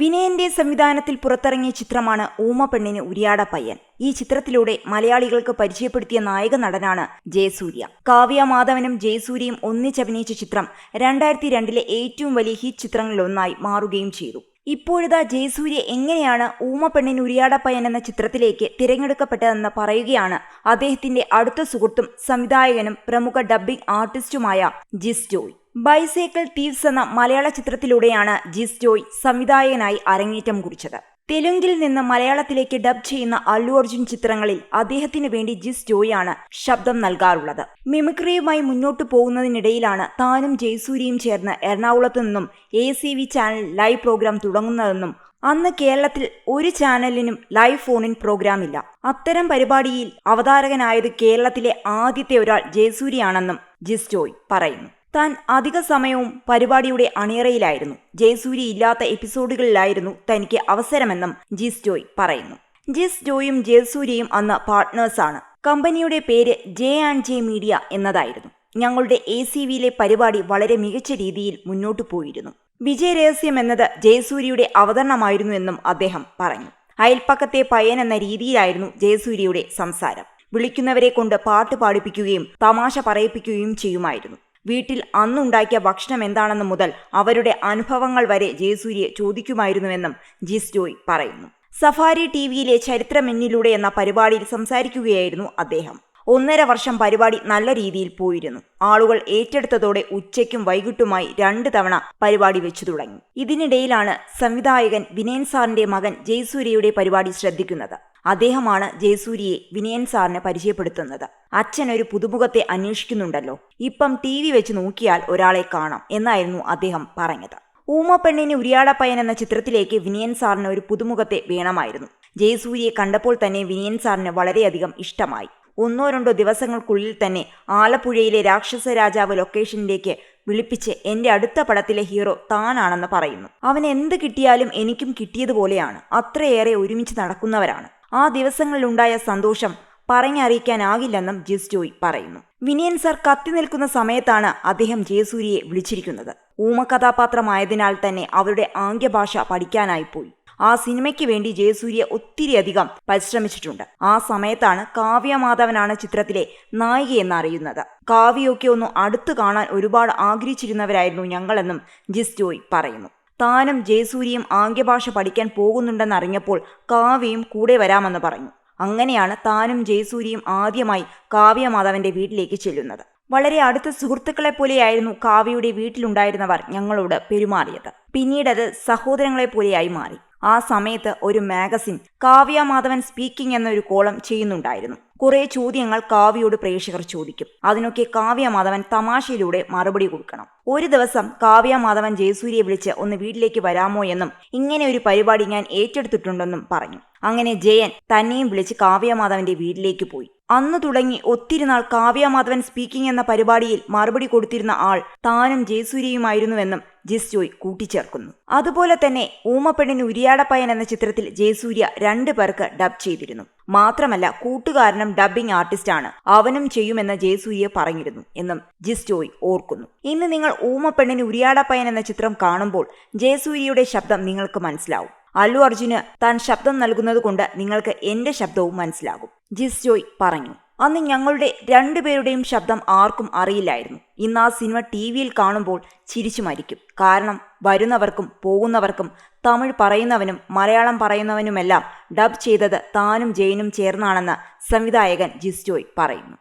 വിനയന്റെ സംവിധാനത്തിൽ പുറത്തിറങ്ങിയ ചിത്രമാണ് ഊമ പെണ്ണിന് ഉരിയാട പയ്യൻ. ഈ ചിത്രത്തിലൂടെ മലയാളികൾക്ക് പരിചയപ്പെടുത്തിയ നായക നടനാണ് ജയസൂര്യ. കാവ്യ മാധവനും ജയസൂര്യയും ഒന്നിച്ചഭിനയിച്ച ചിത്രം രണ്ടായിരത്തി രണ്ടിലെ ഏറ്റവും വലിയ ഹിറ്റ് ചിത്രങ്ങളിലൊന്നായി മാറുകയും ചെയ്തു. ഇപ്പോഴിതാ ജയസൂര്യ എങ്ങനെയാണ് ഊമപ്പെണ്ണിൻ ഉരിയാടപ്പയൻ എന്ന ചിത്രത്തിലേക്ക് തിരഞ്ഞെടുക്കപ്പെട്ടതെന്ന് പറയുകയാണ്. അദ്ദേഹത്തിന്റെ അടുത്ത സുഹൃത്തും സംവിധായകനും പ്രമുഖ ഡബ്ബിംഗ് ആർട്ടിസ്റ്റുമായ ജിസ് ജോയ്. ബൈസൈക്കിൾ തീവ്സ് എന്ന മലയാള ചിത്രത്തിലൂടെയാണ് ജിസ് ജോയ് സംവിധായകനായി അരങ്ങേറ്റം കുറിച്ചത്. തെലുങ്കിൽ നിന്ന് മലയാളത്തിലേക്ക് ഡബ് ചെയ്യുന്ന അല്ലു അർജുൻ ചിത്രങ്ങളിൽ അദ്ദേഹത്തിന് വേണ്ടി ജിസ് ജോയാണ് ശബ്ദം നൽകാറുള്ളത്. മിമിക്രിയുമായി മുന്നോട്ടു പോകുന്നതിനിടയിലാണ് താനും ജയസൂരിയും ചേർന്ന് എറണാകുളത്തു നിന്നും A C V channel live program തുടങ്ങുന്നതെന്നും അന്ന് കേരളത്തിൽ ഒരു ചാനലിനും ലൈവ് ഫോണിൻ പ്രോഗ്രാം ഇല്ല അത്തരം പരിപാടിയിൽ അവതാരകനായത് കേരളത്തിലെ ആദ്യത്തെ ഒരാൾ ജയസൂര്യയാണെന്നും ജിസ് ജോയ് പറയുന്നു. താൻ അധിക സമയവും പരിപാടിയുടെ അണിയറയിലായിരുന്നു. ജയസൂരി ഇല്ലാത്ത എപ്പിസോഡുകളിലായിരുന്നു തനിക്ക് അവസരമെന്നും ജിസ് ജോയ് പറയുന്നു. ജിസ് ജോയും ജയസൂര്യയും അന്ന് പാർട്ട്നേഴ്സാണ് കമ്പനിയുടെ പേര് ജെ ആൻഡ് ജെ മീഡിയ എന്നതായിരുന്നു. ഞങ്ങളുടെ എ സി വിയിലെ പരിപാടി വളരെ മികച്ച രീതിയിൽ മുന്നോട്ടു പോയിരുന്നു. വിജയരഹസ്യം എന്നത് ജയസൂര്യയുടെ അവതരണമായിരുന്നു എന്നും അദ്ദേഹം പറഞ്ഞു. അയൽപ്പക്കത്തെ പയ്യൻ എന്ന രീതിയിലായിരുന്നു ജയസൂര്യയുടെ സംസാരം. വിളിക്കുന്നവരെ കൊണ്ട് പാട്ട് പാടിപ്പിക്കുകയും തമാശ പറയിപ്പിക്കുകയും ചെയ്യുമായിരുന്നു. വീട്ടിൽ അന്നുണ്ടാക്കിയ ഭക്ഷണം എന്താണെന്ന് മുതൽ അവരുടെ അനുഭവങ്ങൾ വരെ ജയസൂര്യയെ ചോദിക്കുമായിരുന്നുവെന്നും ജിസ് ജോയ് പറയുന്നു. സഫാരി ടി വിയിലെ ചരിത്രമെന്നിലൂടെ എന്ന പരിപാടിയിൽ സംസാരിക്കുകയായിരുന്നു അദ്ദേഹം. ഒന്നര വർഷം പരിപാടി നല്ല രീതിയിൽ പോയിരുന്നു. ആളുകൾ ഏറ്റെടുത്തതോടെ ഉച്ചയ്ക്കും വൈകിട്ടുമായി രണ്ട് തവണ പരിപാടി വെച്ചു തുടങ്ങി. ഇതിനിടയിലാണ് സംവിധായകൻ വിനയൻ സാറിന്റെ മകൻ ജയസൂര്യയുടെ പരിപാടി ശ്രദ്ധിക്കുന്നത്. അദ്ദേഹമാണ് ജയസൂര്യയെ വിനയൻ സാറിനെ പരിചയപ്പെടുത്തുന്നത്. അച്ഛൻ ഒരു പുതുമുഖത്തെ അന്വേഷിക്കുന്നുണ്ടല്ലോ. ഇപ്പം ടി വി വെച്ച് നോക്കിയാൽ ഒരാളെ കാണാം എന്നായിരുന്നു അദ്ദേഹം പറഞ്ഞത്. ഊമപ്പെണ്ണിന് ഉരിയാടപ്പയൻ എന്ന ചിത്രത്തിലേക്ക് വിനയൻ സാറിന് ഒരു പുതുമുഖത്തെ വേണമായിരുന്നു. ജയസൂര്യയെ കണ്ടപ്പോൾ തന്നെ വിനയൻ സാറിന് വളരെയധികം ഇഷ്ടമായി. ഒന്നോ രണ്ടോ ദിവസങ്ങൾക്കുള്ളിൽ തന്നെ ആലപ്പുഴയിലെ രാക്ഷസ രാജാവ് ലൊക്കേഷനിലേക്ക് വിളിപ്പിച്ച് എന്റെ അടുത്ത പടത്തിലെ ഹീറോ താനാണെന്ന് പറയുന്നു. അവൻ എന്ത് കിട്ടിയാലും എനിക്കും കിട്ടിയതുപോലെയാണ്. അത്രയേറെ ഒരുമിച്ച് നടക്കുന്നവരാണ്. ആ ദിവസങ്ങളിലുണ്ടായ സന്തോഷം പറഞ്ഞറിയിക്കാനാകില്ലെന്നും ജിസ് ജോയ് പറയുന്നു. വിനയൻ സർ കത്തി നിൽക്കുന്ന സമയത്താണ് അദ്ദേഹം ജയസൂര്യയെ വിളിച്ചിരിക്കുന്നത്. ഊമകഥാപാത്രമായതിനാൽ തന്നെ അവരുടെ ആംഗ്യഭാഷ പഠിക്കാനായി പോയി. ആ സിനിമയ്ക്ക് വേണ്ടി ജയസൂര്യ ഒത്തിരിയധികം പരിശ്രമിച്ചിട്ടുണ്ട്. ആ സമയത്താണ് കാവ്യ മാധവനാണ് ചിത്രത്തിലെ നായികയെന്ന് അറിയുന്നത് കാവ്യൊക്കെ ഒന്ന് അടുത്തു കാണാൻ ഒരുപാട് ആഗ്രഹിച്ചിരുന്നവരായിരുന്നു ഞങ്ങളെന്നും ജിസ് ജോയ് പറയുന്നു. താനും ജയസൂര്യയും ആംഗ്യഭാഷ പഠിക്കാൻ പോകുന്നുണ്ടെന്നറിഞ്ഞപ്പോൾ കാവ്യയും കൂടെ വരാമെന്ന് പറഞ്ഞു. അങ്ങനെയാണ് താനും ജയസൂര്യയും ആദ്യമായി കാവ്യ മാധവന്റെ വീട്ടിലേക്ക് ചെല്ലുന്നത്. വളരെ അടുത്ത സുഹൃത്തുക്കളെ പോലെയായിരുന്നു കാവ്യയുടെ വീട്ടിലുണ്ടായിരുന്നവർ ഞങ്ങളോട് പെരുമാറിയത്. പിന്നീടത് സഹോദരങ്ങളെ പോലെയായി മാറി. ആ സമയത്ത് ഒരു മാഗസിൻ കാവ്യ മാധവൻ സ്പീക്കിംഗ് എന്നൊരു കോളം ചെയ്യുന്നുണ്ടായിരുന്നു. കുറെ ചോദ്യങ്ങൾ കാവ്യയോട് പ്രേക്ഷകർ ചോദിക്കും. അതിനൊക്കെ കാവ്യ മാധവൻ തമാശയിലൂടെ മറുപടി കൊടുക്കണം. ഒരു ദിവസം കാവ്യ മാധവൻ ജയസൂര്യയെ വിളിച്ച് ഒന്ന് വീട്ടിലേക്ക് വരാമോ എന്നും ഇങ്ങനെ ഒരു പരിപാടി ഞാൻ ഏറ്റെടുത്തിട്ടുണ്ടെന്നും പറഞ്ഞു. അങ്ങനെ ജയൻ തന്നെയും വിളിച്ച് കാവ്യമാധവന്റെ വീട്ടിലേക്ക് പോയി. അന്ന് തുടങ്ങി ഒത്തിരി നാൾ കാവ്യ മാധവൻ സ്പീക്കിംഗ് എന്ന പരിപാടിയിൽ മറുപടി കൊടുത്തിരുന്ന ആൾ താനും ജയസൂര്യയുമായിരുന്നുവെന്നും ജിസ് ജോയ് കൂട്ടിച്ചേർക്കുന്നു. അതുപോലെ തന്നെ ഊമപ്പെണ്ണിന് ഉരിയാടപ്പയൻ എന്ന ചിത്രത്തിൽ ജയസൂര്യ രണ്ടു പേർക്ക് ഡബ് ചെയ്തിരുന്നു. മാത്രമല്ല കൂട്ടുകാരനും ഡബ്ബിംഗ് ആർട്ടിസ്റ്റാണ്. അവനും ചെയ്യുമെന്ന് ജയസൂര്യ പറഞ്ഞിരുന്നു എന്നും ജിസ് ജോയ് ഓർക്കുന്നു. ഇന്ന് നിങ്ങൾ ഊമപ്പെണ്ണിന് ഉരിയാടപ്പയൻ എന്ന ചിത്രം കാണുമ്പോൾ ജയസൂര്യയുടെ ശബ്ദം നിങ്ങൾക്ക് മനസ്സിലാവും. അല്ലു അർജുന് താൻ ശബ്ദം നൽകുന്നത് കൊണ്ട് നിങ്ങൾക്ക് എന്റെ ശബ്ദവും മനസ്സിലാകും. ജിസ് ജോയ് പറഞ്ഞു. അന്ന് ഞങ്ങളുടെ രണ്ടുപേരുടെയും ശബ്ദം ആർക്കും അറിയില്ലായിരുന്നു. ഇന്ന് ആ സിനിമ ടി വിയിൽ കാണുമ്പോൾ ചിരിച്ചു മരിക്കും. കാരണം വരുന്നവർക്കും പോകുന്നവർക്കും തമിഴ് പറയുന്നവനും മലയാളം പറയുന്നവനുമെല്ലാം ഡബ് ചെയ്തത് താനും ജയനും ചേർന്നാണെന്ന് സംവിധായകൻ ജിസ്റ്റോയ് പറയുന്നു.